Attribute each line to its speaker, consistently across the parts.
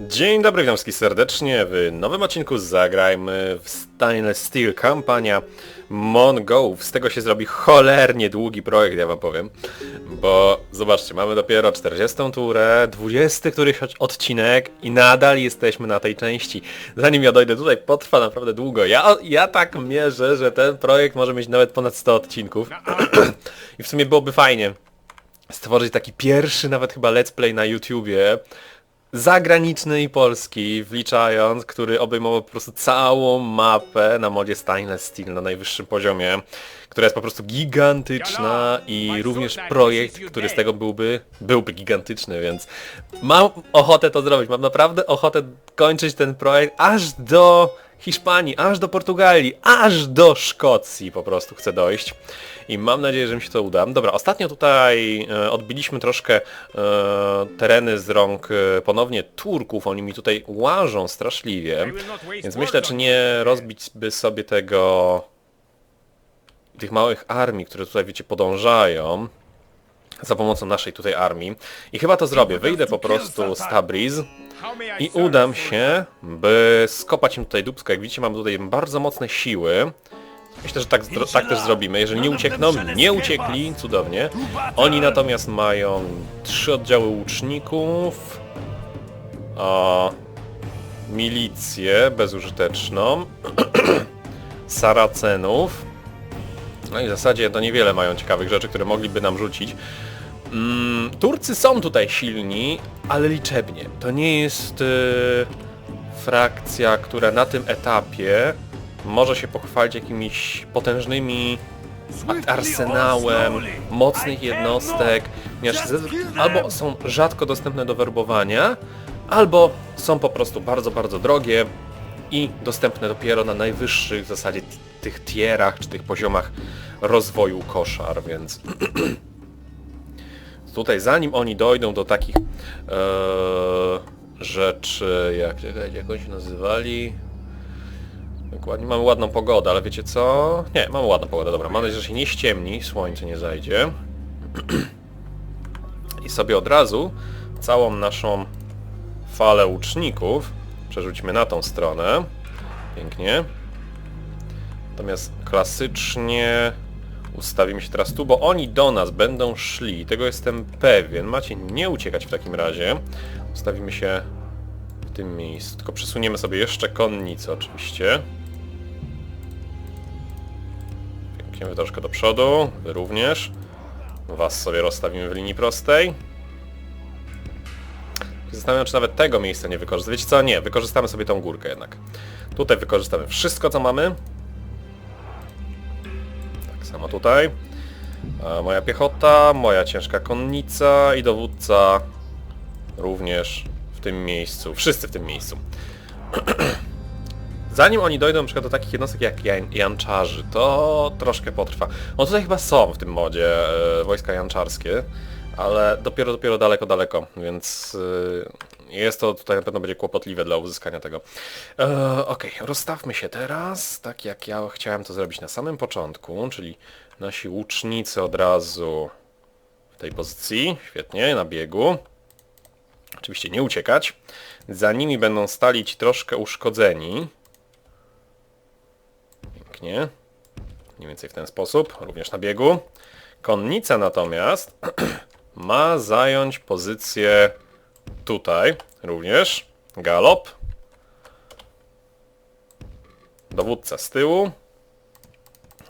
Speaker 1: Dzień dobry, witam wszystkich serdecznie w nowym odcinku Zagrajmy w Stainless Steel kampania Mongo. Z tego się zrobi cholernie długi projekt, ja wam powiem. Bo zobaczcie, mamy dopiero 40 turę, 20 któryś od- odcinek i nadal jesteśmy na tej części. Zanim ja dojdę tutaj, potrwa naprawdę długo. Ja, ja tak mierzę, że ten projekt może mieć nawet ponad 100 odcinków. I w sumie byłoby fajnie stworzyć taki pierwszy nawet chyba let's play na YouTubie, zagraniczny i polski, wliczając, który obejmował po prostu całą mapę na modzie Stainless Steel na najwyższym poziomie, która jest po prostu gigantyczna i również projekt, który z tego byłby, byłby gigantyczny, więc mam ochotę to zrobić, mam naprawdę ochotę kończyć ten projekt aż do Hiszpanii, aż do Portugalii, aż do Szkocji po prostu chcę dojść. I mam nadzieję, że mi się to uda. Dobra, ostatnio tutaj e, odbiliśmy troszkę e, tereny z rąk e, ponownie Turków. Oni mi tutaj łażą straszliwie. Więc myślę, czy nie rozbić by sobie tego... tych małych armii, które tutaj, wiecie, podążają za pomocą naszej tutaj armii. I chyba to zrobię. Wyjdę po prostu z Tabriz i udam się, by skopać im tutaj dupsko. Jak widzicie, mamy tutaj bardzo mocne siły. Myślę, że tak, tak też zrobimy. Jeżeli nie uciekną, nie uciekli, cudownie. Oni natomiast mają trzy oddziały łuczników, a, milicję bezużyteczną, saracenów. No i w zasadzie to niewiele mają ciekawych rzeczy, które mogliby nam rzucić. Mm, Turcy są tutaj silni, ale liczebnie. To nie jest y, frakcja, która na tym etapie może się pochwalić jakimiś potężnymi arsenałem mocnych jednostek, ponieważ albo są rzadko dostępne do werbowania, albo są po prostu bardzo, bardzo drogie i dostępne dopiero na najwyższych w zasadzie tych tierach czy tych poziomach rozwoju koszar, więc tutaj zanim oni dojdą do takich e, rzeczy, jak, jak, oni się nazywali, Dokładnie, mamy ładną pogodę, ale wiecie co? Nie, mamy ładną pogodę, dobra. Mam nadzieję, że się nie ściemni, słońce nie zajdzie. I sobie od razu całą naszą falę łuczników przerzućmy na tą stronę. Pięknie. Natomiast klasycznie ustawimy się teraz tu, bo oni do nas będą szli, tego jestem pewien. Macie nie uciekać w takim razie. Ustawimy się w tym miejscu. Tylko przesuniemy sobie jeszcze konnicę oczywiście. Pięknie, troszkę do przodu, wy również. Was sobie rozstawimy w linii prostej. Zastanawiam, czy nawet tego miejsca nie wykorzystać. Wiecie co? Nie, wykorzystamy sobie tą górkę jednak. Tutaj wykorzystamy wszystko, co mamy. Tak samo tutaj. A moja piechota, moja ciężka konnica i dowódca również w tym miejscu. Wszyscy w tym miejscu. Zanim oni dojdą na przykład do takich jednostek jak jan janczarzy, to troszkę potrwa. No tutaj chyba są w tym modzie e, wojska janczarskie, ale dopiero, dopiero daleko, daleko, więc e, jest to tutaj na pewno będzie kłopotliwe dla uzyskania tego. E, Okej, rozstawmy się teraz, tak jak ja chciałem to zrobić na samym początku, czyli nasi łucznicy od razu w tej pozycji, świetnie, na biegu. Oczywiście nie uciekać. Za nimi będą stali ci troszkę uszkodzeni. Pięknie. Mniej więcej w ten sposób, również na biegu. Konnica natomiast ma zająć pozycję tutaj również. Galop. Dowódca z tyłu.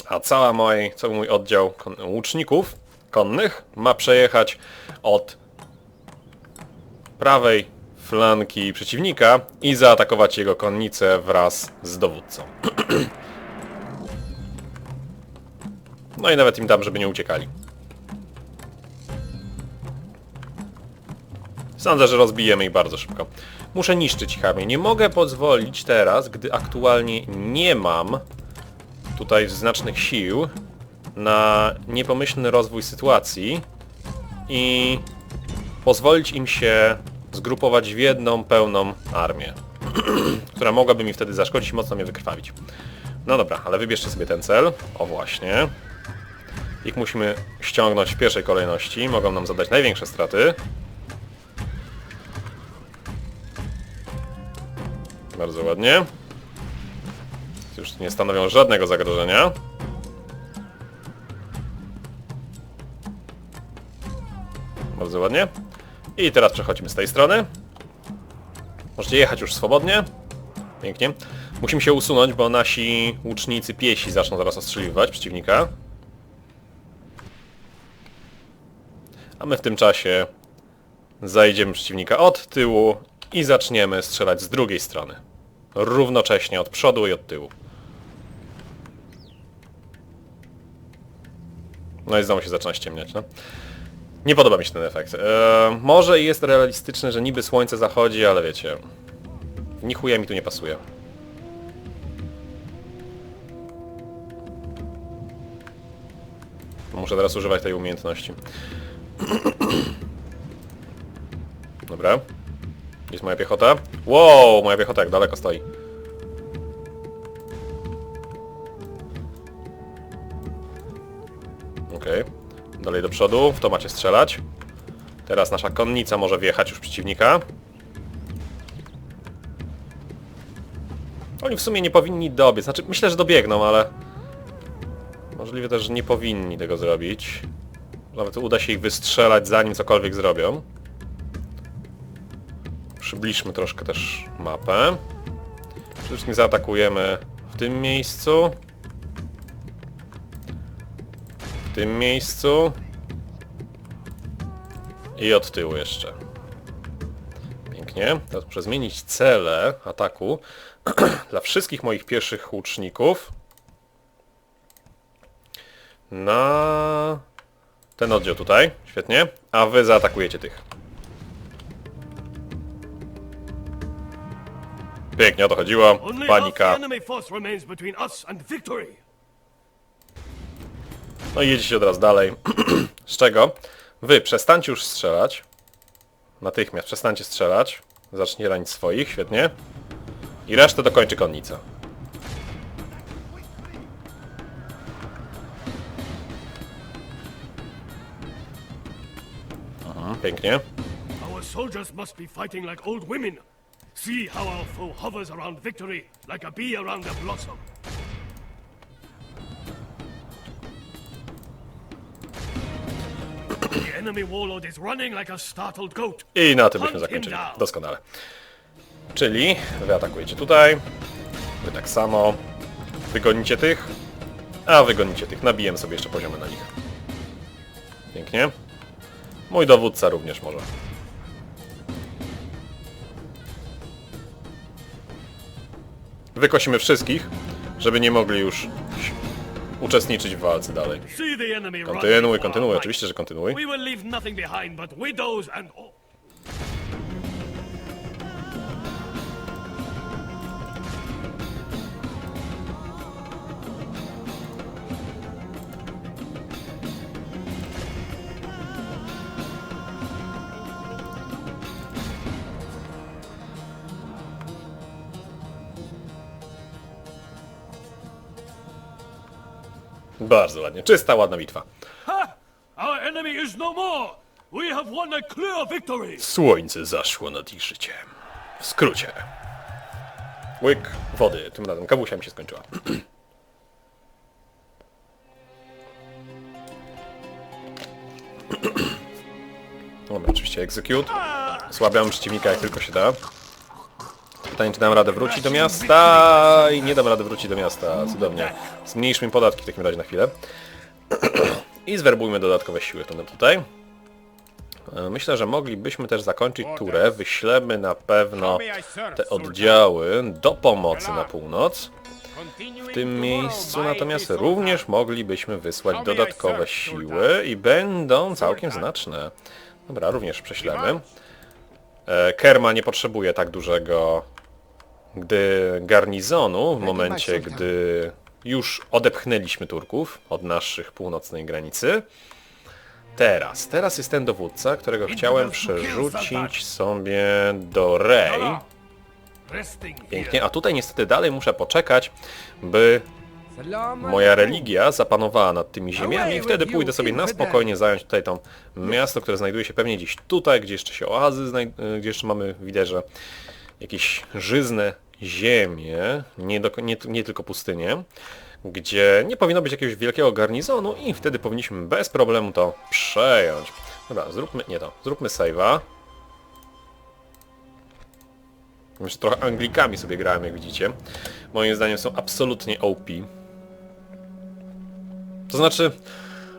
Speaker 1: A cała mój, cały mój oddział kon- łuczników konnych ma przejechać od prawej flanki przeciwnika i zaatakować jego konnicę wraz z dowódcą. No i nawet im dam, żeby nie uciekali. Sądzę, że rozbijemy ich bardzo szybko. Muszę niszczyć armię. Nie mogę pozwolić teraz, gdy aktualnie nie mam tutaj znacznych sił na niepomyślny rozwój sytuacji i pozwolić im się zgrupować w jedną pełną armię, która mogłaby mi wtedy zaszkodzić i mocno mnie wykrwawić. No dobra, ale wybierzcie sobie ten cel. O właśnie. Ich musimy ściągnąć w pierwszej kolejności. Mogą nam zadać największe straty. Bardzo ładnie. Już nie stanowią żadnego zagrożenia. Bardzo ładnie. I teraz przechodzimy z tej strony. Możecie jechać już swobodnie. Pięknie. Musimy się usunąć, bo nasi łucznicy piesi zaczną zaraz ostrzeliwać przeciwnika. A my w tym czasie zajdziemy przeciwnika od tyłu i zaczniemy strzelać z drugiej strony. Równocześnie od przodu i od tyłu. No i znowu się zaczyna ściemniać, no. Nie podoba mi się ten efekt. Eee, może jest realistyczny, że niby słońce zachodzi, ale wiecie... Ni chuja mi tu nie pasuje. Muszę teraz używać tej umiejętności. Dobra. Jest moja piechota. Wow, moja piechota jak daleko stoi. Okej. Dalej do przodu, w to macie strzelać. Teraz nasza konnica może wjechać już przeciwnika. Oni w sumie nie powinni dobiec. Znaczy, myślę, że dobiegną, ale... Możliwe też, że nie powinni tego zrobić. Nawet uda się ich wystrzelać zanim cokolwiek zrobią. Przybliżmy troszkę też mapę. Przede zaatakujemy w tym miejscu. W tym miejscu. I od tyłu jeszcze. Pięknie. Teraz muszę zmienić cele ataku dla wszystkich moich pierwszych łuczników na ten oddział tutaj. Świetnie. A wy zaatakujecie tych. Pięknie o to chodziło. Panika. No i jedziecie od razu dalej. Z czego? Wy przestańcie już strzelać. Natychmiast przestańcie strzelać. Zacznie ranić swoich, świetnie. I resztę dokończy konnica. Pięknie.
Speaker 2: Our soldiers must be fighting like old women. See how our foe hovers around victory like a bee around a blossom. the enemy warlord is running like a startled goat.
Speaker 1: I na tym byśmy zakończyli. Doskonale. Czyli wy atakujecie tutaj, wy tak samo, wygonicie tych, a wygonicie tych. Nabijem sobie jeszcze poziomy na nich. Pięknie. Mój dowódca również może. Wykosimy wszystkich, żeby nie mogli już uczestniczyć w walce dalej. Kontynuuj, kontynuuj, oczywiście, że kontynuuj. Bardzo ładnie, czysta, ładna bitwa.
Speaker 2: No!
Speaker 1: Słońce zaszło nad ich życiem. W skrócie. Łyk wody. Tym razem kawusia mi się skończyła. Dobra, oczywiście execute. Słabiam przeciwnika jak tylko się da. Pytanie, czy dam radę wrócić do miasta? I nie dam rady wrócić do miasta. Cudownie. Zmniejszmy podatki w takim razie na chwilę. I zwerbujmy dodatkowe siły to tutaj. E, Myślę, że moglibyśmy też zakończyć turę. Wyślemy na pewno te oddziały do pomocy na północ. W tym miejscu natomiast również moglibyśmy wysłać dodatkowe siły i będą całkiem znaczne. Dobra, również prześlemy. E, Kerma nie potrzebuje tak dużego gdy garnizonu w momencie, gdy już odepchnęliśmy Turków od naszych północnej granicy. Teraz, teraz jest ten dowódca, którego chciałem przerzucić sobie do Rey. Pięknie, a tutaj niestety dalej muszę poczekać, by moja religia zapanowała nad tymi ziemiami i wtedy pójdę sobie na spokojnie zająć tutaj to miasto, które znajduje się pewnie gdzieś tutaj, gdzie jeszcze się oazy, gdzie jeszcze mamy, widać, że jakieś żyzne ziemię, nie, do, nie, nie tylko pustynię, gdzie nie powinno być jakiegoś wielkiego garnizonu i wtedy powinniśmy bez problemu to przejąć. Dobra, zróbmy, nie to, zróbmy save'a. Jeszcze trochę Anglikami sobie grałem, jak widzicie. Moim zdaniem są absolutnie OP. To znaczy,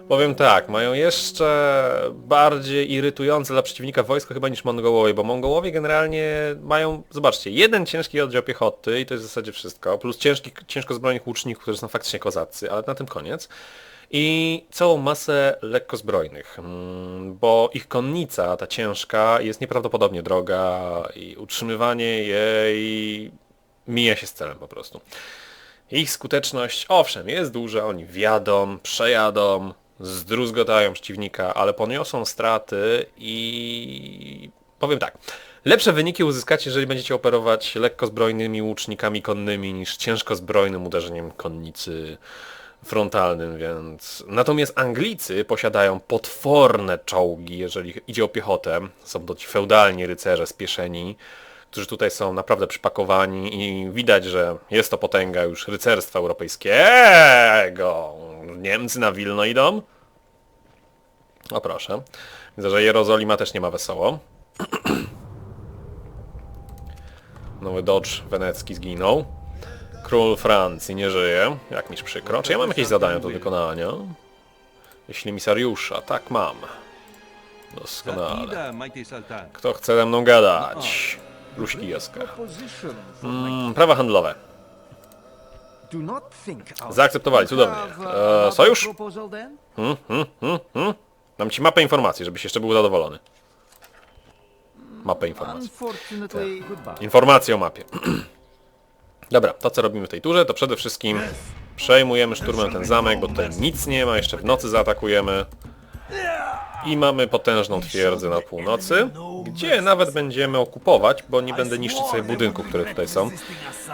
Speaker 1: powiem tak, mają jeszcze bardziej irytujące dla przeciwnika wojsko chyba niż Mongołowie, bo Mongołowie generalnie mają, zobaczcie, jeden ciężki oddział piechoty i to jest w zasadzie wszystko, plus ciężki, ciężko zbrojnych łuczników, którzy są faktycznie kozacy, ale na tym koniec. I całą masę lekkozbrojnych, mm, bo ich konnica, ta ciężka, jest nieprawdopodobnie droga i utrzymywanie jej mija się z celem po prostu. Ich skuteczność, owszem, jest duża, oni wjadą, przejadą, zdruzgotają przeciwnika, ale poniosą straty i powiem tak, lepsze wyniki uzyskacie, jeżeli będziecie operować lekkozbrojnymi łucznikami konnymi niż ciężkozbrojnym uderzeniem konnicy frontalnym, więc... Natomiast Anglicy posiadają potworne czołgi, jeżeli idzie o piechotę. Są to ci feudalni rycerze spieszeni, którzy tutaj są naprawdę przypakowani i widać, że jest to potęga już rycerstwa europejskiego. Niemcy na Wilno idą. O proszę. Widzę, że Jerozolima też nie ma wesoło. Nowy Dodge wenecki zginął. Król Francji nie żyje. Jak miś przykro. Czy ja mam jakieś zadania do wykonania? Jeśli misariusza, tak mam. Doskonale. Kto chce ze mną gadać? Ruśki Jaska. Mm, prawa handlowe. Zaakceptowali, cudownie.
Speaker 3: have, uh,
Speaker 1: E,
Speaker 3: another
Speaker 1: sojusz?
Speaker 3: proposal then?
Speaker 1: Dam ci mapę informacji, żebyś jeszcze był zadowolony. Mapę informacji.
Speaker 3: Goodbye.
Speaker 1: Informacje o mapie. Dobra, to co robimy w tej turze, to przede wszystkim przejmujemy szturmem ten zamek, bo tutaj nic nie ma, jeszcze w nocy zaatakujemy. I mamy potężną twierdzę na północy, gdzie nawet będziemy okupować, bo nie będę niszczyć sobie budynków, które tutaj są.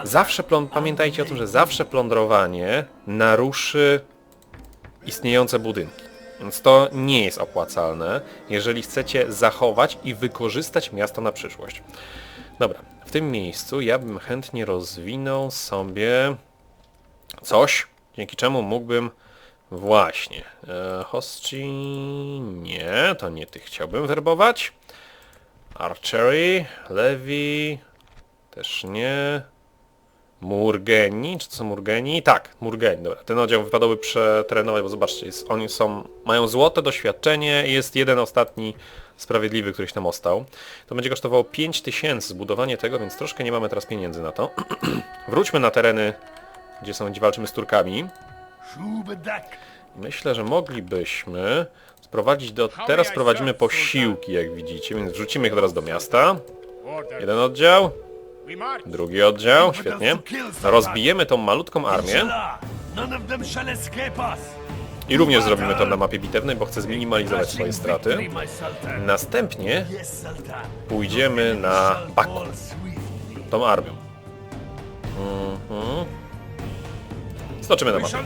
Speaker 1: Zawsze pamiętajcie o tym, że zawsze plądrowanie naruszy istniejące budynki. Więc to nie jest opłacalne, jeżeli chcecie zachować i wykorzystać miasto na przyszłość. Dobra, w tym miejscu ja bym chętnie rozwinął sobie coś, dzięki czemu mógłbym właśnie e, Hosci... nie, to nie tych chciałbym werbować. Archery, Levi, też nie. Murgeni, czy to są Murgeni? Tak, Murgeni, dobra. Ten oddział wypadałoby przetrenować, bo zobaczcie, jest, oni są, mają złote doświadczenie i jest jeden ostatni sprawiedliwy, któryś tam ostał. To będzie kosztowało 5000 zbudowanie tego, więc troszkę nie mamy teraz pieniędzy na to. Wróćmy na tereny, gdzie są, gdzie walczymy z Turkami. Myślę, że moglibyśmy sprowadzić do... Teraz prowadzimy posiłki, jak widzicie, więc wrzucimy ich teraz do miasta. Jeden oddział, drugi oddział, świetnie. Rozbijemy tą malutką armię. I również zrobimy to na mapie bitewnej, bo chcę zminimalizować swoje straty. Następnie pójdziemy na Baku, tą armią. Mhm. Stoczymy na mapę,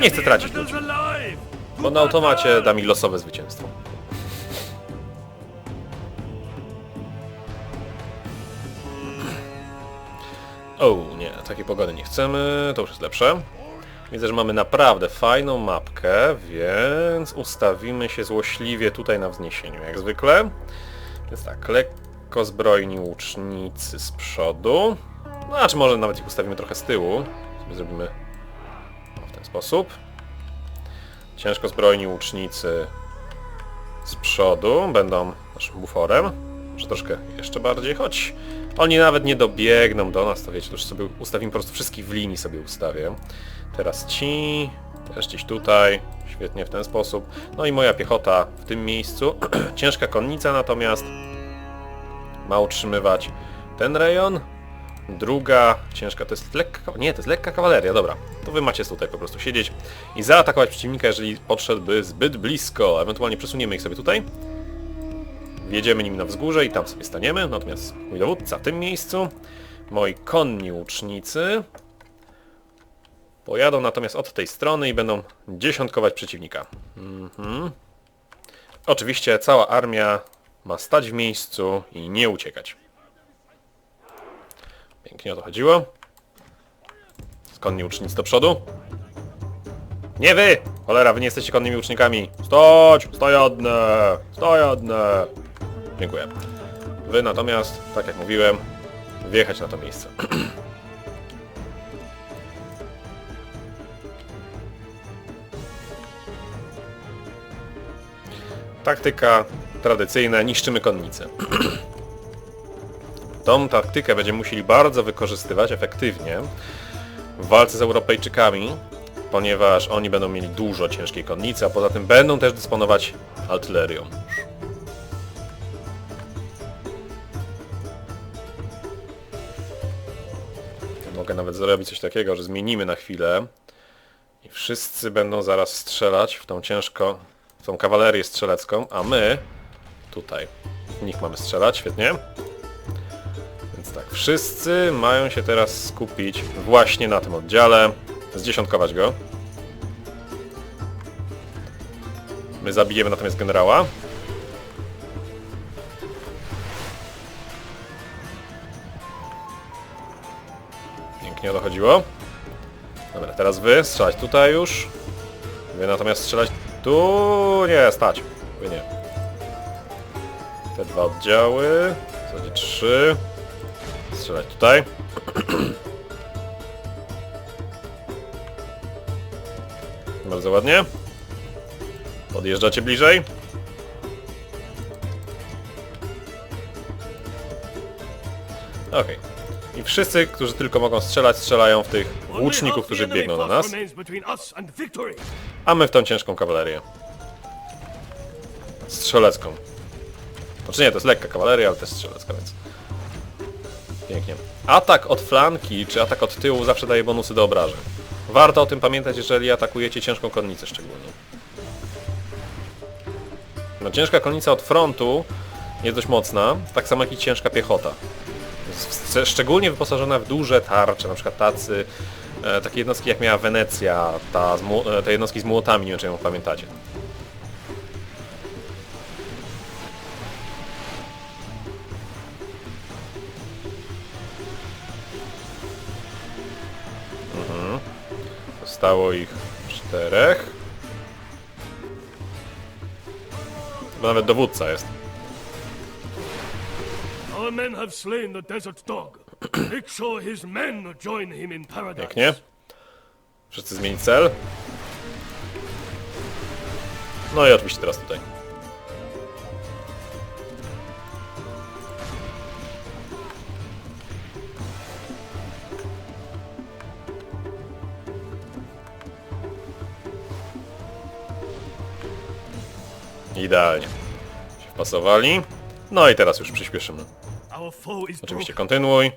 Speaker 1: Nie chcę tracić ludzi. bo na automacie da mi losowe zwycięstwo. O, nie, takiej pogody nie chcemy, to już jest lepsze. Widzę, że mamy naprawdę fajną mapkę, więc ustawimy się złośliwie tutaj na wzniesieniu, jak zwykle. Więc tak, lekko zbrojni łucznicy z przodu. Znaczy może nawet ich ustawimy trochę z tyłu. Zrobimy sposób. Ciężko zbrojni łucznicy z przodu będą naszym buforem. Może troszkę jeszcze bardziej, choć oni nawet nie dobiegną do nas, to wiecie, to już sobie ustawimy po prostu wszystkich w linii sobie ustawię. Teraz ci, też gdzieś tutaj, świetnie w ten sposób. No i moja piechota w tym miejscu. Ciężka konnica natomiast ma utrzymywać ten rejon. Druga ciężka, to jest lekka, nie, to jest lekka kawaleria, dobra. To wy macie tutaj po prostu siedzieć i zaatakować przeciwnika, jeżeli podszedłby zbyt blisko. Ewentualnie przesuniemy ich sobie tutaj. Wjedziemy nim na wzgórze i tam sobie staniemy. Natomiast mój dowódca w tym miejscu. Moi konni łucznicy pojadą natomiast od tej strony i będą dziesiątkować przeciwnika. Mhm. Oczywiście cała armia ma stać w miejscu i nie uciekać. Pięknie. O to chodziło. Konni łucznicy do przodu. Nie wy! Cholera, wy nie jesteście konnymi łucznikami. Stać! Stojadne! Stojadne! Dziękuję. Wy natomiast, tak jak mówiłem, wjechać na to miejsce. Taktyka tradycyjna, niszczymy konnicę. Tą taktykę będziemy musieli bardzo wykorzystywać efektywnie w walce z Europejczykami, ponieważ oni będą mieli dużo ciężkiej konnicy, a poza tym będą też dysponować artylerią. Mogę nawet zrobić coś takiego, że zmienimy na chwilę i wszyscy będą zaraz strzelać w tą ciężko, w tą kawalerię strzelecką, a my tutaj w nich mamy strzelać, świetnie. Tak, wszyscy mają się teraz skupić właśnie na tym oddziale, zdziesiątkować go. My zabijemy natomiast generała. Pięknie dochodziło. Dobra, teraz wy strzelać tutaj już. Wy natomiast strzelać tu nie, stać. Wy nie. Te dwa oddziały. W zasadzie trzy. Strzelać tutaj. Bardzo ładnie. Podjeżdżacie bliżej. Okej. I wszyscy, którzy tylko mogą strzelać, strzelają w tych łuczników, którzy biegną na nas. A my w tą ciężką kawalerię. Strzelecką. Znaczy nie, to jest lekka kawaleria, ale też strzelecka, więc... Pięknie. Atak od flanki, czy atak od tyłu zawsze daje bonusy do obrażeń. Warto o tym pamiętać, jeżeli atakujecie ciężką konnicę szczególnie. No ciężka konnica od frontu jest dość mocna, tak samo jak i ciężka piechota. Szczególnie wyposażona w duże tarcze, na przykład tacy, e, takie jednostki jak miała Wenecja, ta, e, te jednostki z młotami, nie wiem czy ją pamiętacie. Zostało ich czterech. Bo nawet dowódca jest.
Speaker 2: Our men have slain the desert dog. Make sure his men join him in paradise.
Speaker 1: Pięknie. Wszyscy zmienić cel. No i oczywiście teraz tutaj. Idealnie. Się wpasowali. No i teraz już przyspieszymy. Oczywiście kontynuuj.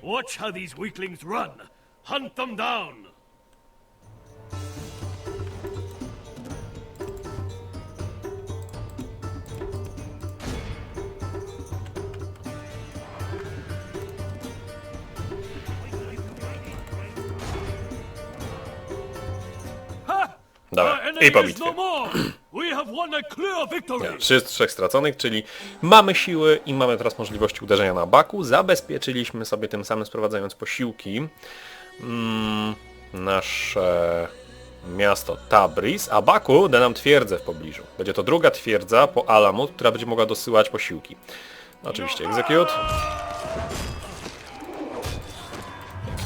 Speaker 1: Dobra, i po Trzy z trzech straconych, czyli mamy siły i mamy teraz możliwości uderzenia na Baku. Zabezpieczyliśmy sobie tym samym sprowadzając posiłki mm, nasze miasto Tabriz, a Baku da nam twierdzę w pobliżu. Będzie to druga twierdza po Alamut, która będzie mogła dosyłać posiłki. Oczywiście execute.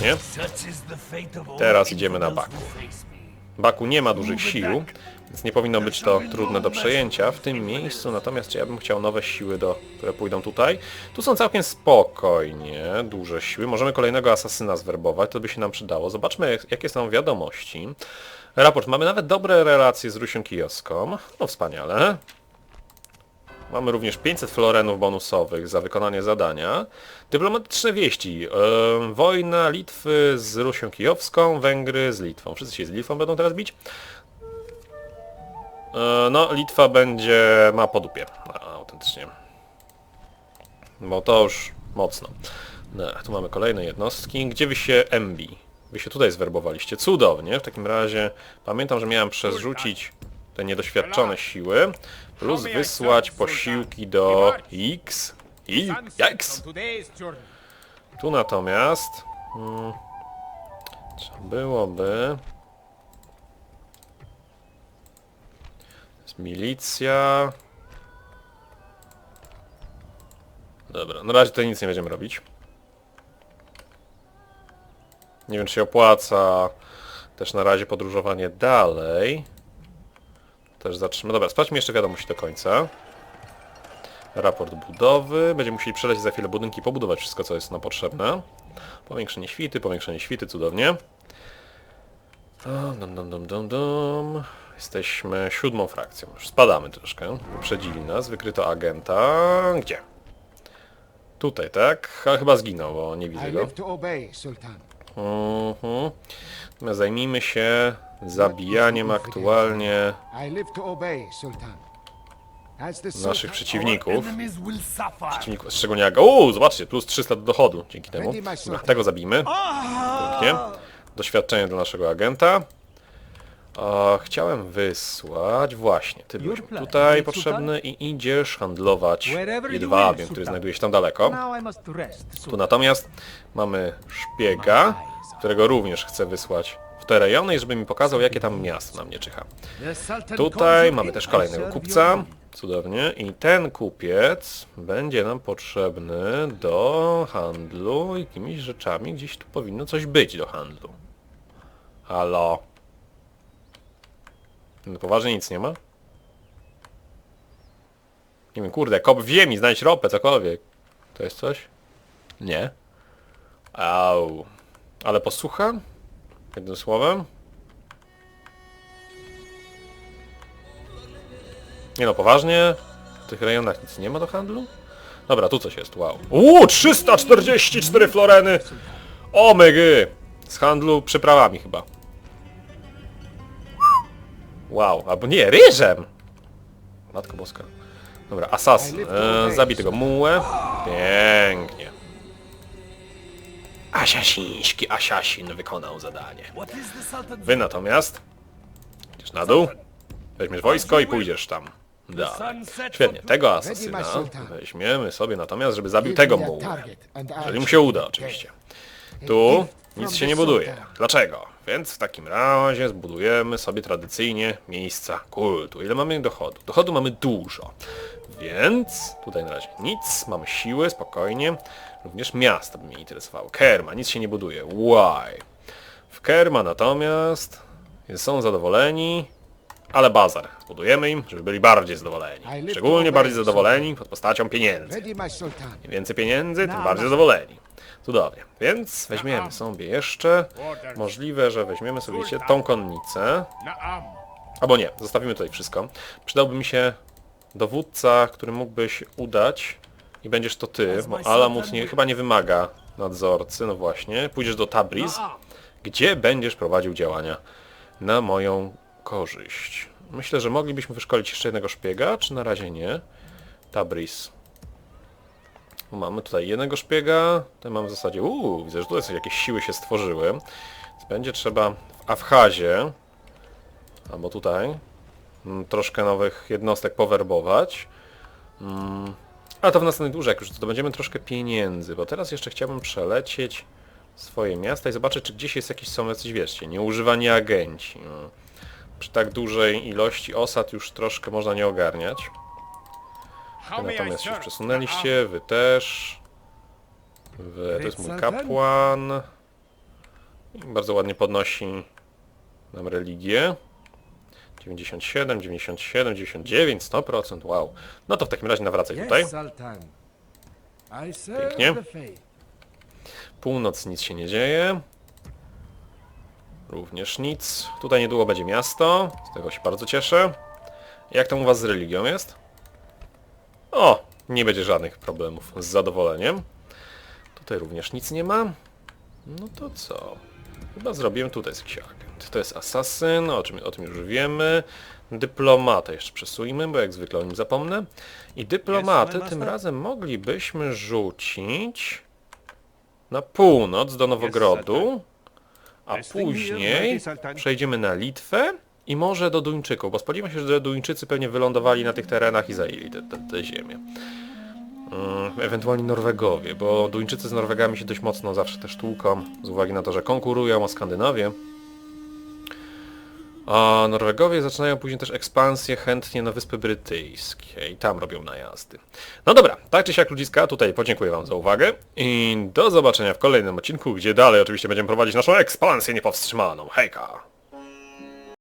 Speaker 1: Pięknie. Teraz idziemy na Baku. Baku nie ma dużych sił, więc nie powinno być to trudne do przejęcia w tym miejscu, natomiast ja bym chciał nowe siły, do, które pójdą tutaj. Tu są całkiem spokojnie, duże siły. Możemy kolejnego asasyna zwerbować, to by się nam przydało. Zobaczmy jak- jakie są wiadomości. Raport. Mamy nawet dobre relacje z Rusią Kijowską. No wspaniale. Mamy również 500 florenów bonusowych za wykonanie zadania. Dyplomatyczne wieści. Wojna Litwy z Rusią Kijowską, Węgry z Litwą. Wszyscy się z Litwą będą teraz bić. E, no, Litwa będzie... ma po dupie. A, autentycznie. Bo to już mocno. No, tu mamy kolejne jednostki. Gdzie wy się MB? Wy się tutaj zwerbowaliście. Cudownie. W takim razie pamiętam, że miałem przerzucić te niedoświadczone siły plus wysłać posiłki do X i X. Tu natomiast Mm. Trzeba byłoby... Jest milicja... Dobra, na razie tutaj nic nie będziemy robić. Nie wiem, czy się opłaca też na razie podróżowanie dalej. Też zatrzymamy. Dobra, sprawdźmy jeszcze wiadomości do końca. Raport budowy. Będziemy musieli przelecieć za chwilę budynki pobudować wszystko, co jest nam potrzebne. Powiększenie świty, powiększenie świty, cudownie. Dum, dum, dum, dum, dum. Jesteśmy siódmą frakcją. Już spadamy troszkę. Wyprzedzili nas. Wykryto agenta. Gdzie? Tutaj, tak? Ale chyba zginął, bo nie widzę go. Mhm. Zajmijmy się zabijaniem aktualnie naszych przeciwników. Przeciwników, szczególnie jak... Uuu, zobaczcie, plus 300 do dochodu dzięki temu. Dobra, tego zabijmy. Pięknie. Doświadczenie dla naszego agenta. A, chciałem wysłać... Właśnie, ty byłeś tutaj potrzebny i idziesz handlować jedwabiem, który znajduje się tam daleko. Tu natomiast mamy szpiega, którego również chcę wysłać w te rejony i żeby mi pokazał, jakie tam miasto na mnie czyha. Tutaj mamy też kolejnego kupca. Cudownie. I ten kupiec będzie nam potrzebny do handlu jakimiś rzeczami. Gdzieś tu powinno coś być do handlu. Halo. No, poważnie nic nie ma? Nie wiem, kurde, kop w ziemi, znajdź ropę, cokolwiek. To jest coś? Nie. Au. Ale posłucha? Jednym słowem? Nie no, poważnie? W tych rejonach nic nie ma do handlu? Dobra, tu coś jest, wow. Uuu, 344 floreny! O mygy! Z handlu przyprawami chyba. Wow, albo nie, ryżem! Matko boska. Dobra, asasyn. E, zabij tego mułę. Pięknie. Asiasiński asasin wykonał zadanie. Wy natomiast idziesz na dół, weźmiesz wojsko i pójdziesz tam. Dalej. Świetnie, tego asasyna weźmiemy sobie natomiast, żeby zabił tego mułę. Jeżeli mu się uda oczywiście. Tu nic się nie buduje. Dlaczego? Więc w takim razie zbudujemy sobie tradycyjnie miejsca kultu. Ile mamy dochodu? Dochodu mamy dużo. Więc tutaj na razie nic. Mamy siły, spokojnie. Również miasto by mnie interesowało. Kerma, nic się nie buduje. Why? W Kerma natomiast są zadowoleni, ale bazar. Zbudujemy im, żeby byli bardziej zadowoleni. Szczególnie bardziej zadowoleni pod postacią pieniędzy. Im więcej pieniędzy, tym bardziej zadowoleni. Cudownie. Więc weźmiemy sobie jeszcze, możliwe, że weźmiemy sobie wiecie, tą konnicę. Albo nie, zostawimy tutaj wszystko. Przydałby mi się dowódca, który mógłby się udać i będziesz to ty, bo Alamus nie, chyba nie wymaga nadzorcy, no właśnie. Pójdziesz do Tabriz, gdzie będziesz prowadził działania na moją korzyść. Myślę, że moglibyśmy wyszkolić jeszcze jednego szpiega, czy na razie nie? Tabriz. Mamy tutaj jednego szpiega, tutaj mamy w zasadzie, uuu, widzę, że tutaj jakieś siły się stworzyły. Więc będzie trzeba w Afchazie, albo tutaj, mm, troszkę nowych jednostek powerbować. Ale to w następnej turze, jak już to będziemy troszkę pieniędzy, bo teraz jeszcze chciałbym przelecieć swoje miasta i zobaczyć, czy gdzieś jest jakiś, są jacyś, wiecie, nieużywani agenci. No. Przy tak dużej ilości osad już troszkę można nie ogarniać. Wy natomiast się już przesunęliście, wy też. Wy, to jest mój kapłan. I bardzo ładnie podnosi nam religię. 97, 97, 99, 100%, wow. No to w takim razie nawracaj tutaj. Pięknie. Północ nic się nie dzieje. Również nic. Tutaj niedługo będzie miasto. Z tego się bardzo cieszę. Jak tam u was z religią jest? O! Nie będzie żadnych problemów. Z zadowoleniem. Tutaj również nic nie ma. No to co? Chyba zrobiłem tutaj jakiś agent. To jest asasyn, o, czym, o tym już wiemy. Dyplomata jeszcze przesuńmy, bo jak zwykle o nim zapomnę. I dyplomaty tym razem moglibyśmy rzucić na północ do Nowogrodu, a później przejdziemy na Litwę i może do Duńczyków, bo spodziewam się, że Duńczycy pewnie wylądowali na tych terenach i zajęli te, te, te ziemię. Mm, ewentualnie Norwegowie, bo Duńczycy z Norwegami się dość mocno zawsze też tłuką, z uwagi na to, że konkurują o Skandynawię. A Norwegowie zaczynają później też ekspansję chętnie na Wyspy Brytyjskie i tam robią najazdy. No dobra, tak czy siak ludziska, tutaj podziękuję wam za uwagę i do zobaczenia w kolejnym odcinku, gdzie dalej oczywiście będziemy prowadzić naszą ekspansję niepowstrzymaną. Hejka!